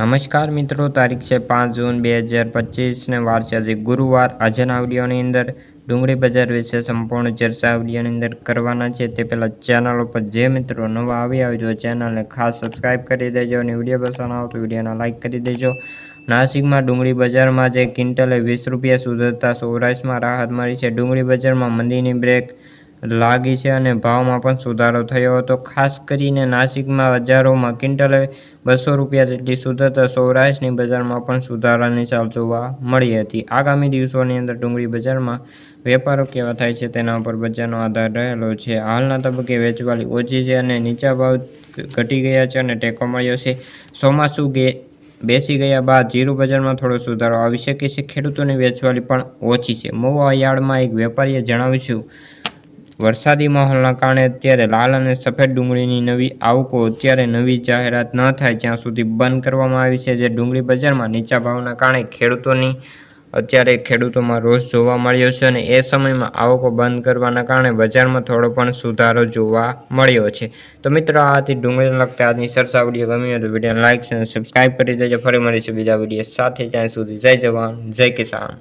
નમસ્કાર મિત્રો, તારીખ છે પાંચ જૂન બે હજાર પચીસને વાર છે આજે ગુરુવાર. આજના વિડીયોની અંદર ડુંગળી બજાર વિશે સંપૂર્ણ ચર્ચા વિડીયોની અંદર કરવાના છે. તે પહેલાં ચેનલ ઉપર જે મિત્રો નવા આવી આવ્યો તો ચેનલને ખાસ સબસ્ક્રાઇબ કરી દેજો અને વીડિયો પસંદ આવે તો વિડીયોને લાઇક કરી દેજો. નાસિકમાં ડુંગળી બજારમાં જે ક્વિન્ટલે વીસ રૂપિયા સુધરતા સૌરાષ્ટ્રમાં રાહત મળી છે. ડુંગળી બજારમાં મંદીની બ્રેક લાગી છે અને ભાવમાં પણ સુધારો થયો હતો. ખાસ કરીને નાસિકમાં હજારોમાં ક્વિન્ટલે બસો રૂપિયા જેટલી સુધરતા સૌરાષ્ટ્રની બજારમાં પણ સુધારાની ચાલ જોવા મળી હતી. આગામી દિવસોની અંદર ડુંગળી બજારમાં વેપારો કેવા થાય છે તેના ઉપર બજારનો આધાર રહેલો છે. હાલના તબક્કે વેચવાલી ઓછી છે અને નીચા ભાવ ઘટી ગયા છે અને ટેકો મળ્યો છે. ચોમાસું ગે, બેસી ગયા બાદ જીરું બજારમાં થોડો સુધારો આવી શકે છે. ખેડૂતોની વેચવાલી પણ ઓછી છે. મોવા યાર્ડમાં એક વેપારીએ જણાવ્યું વરસાદી માહોલના કારણે અત્યારે લાલ અને સફેદ ડુંગળીની નવી આવકો અત્યારે નવી જાહેરાત ન થાય ત્યાં સુધી બંધ કરવામાં આવી છે, જે ડુંગળી બજારમાં નીચા ભાવના કારણે ખેડૂતોની અત્યારે ખેડૂતોમાં રોષ જોવા મળ્યો છે અને એ સમયમાં આવકો બંધ કરવાના કારણે બજારમાં થોડો પણ સુધારો જોવા મળ્યો છે. તો મિત્રો, આ હતી ડુંગળીને લગતા આજની સરસા વીડિયો. ગમી હોય તો વીડિયો લાઇક અને સબસ્ક્રાઈબ કરી દેજો. ફરી મળીશું બીજા વીડિયો સાથે. ત્યાં સુધી જય જવાન, જય કિસાન.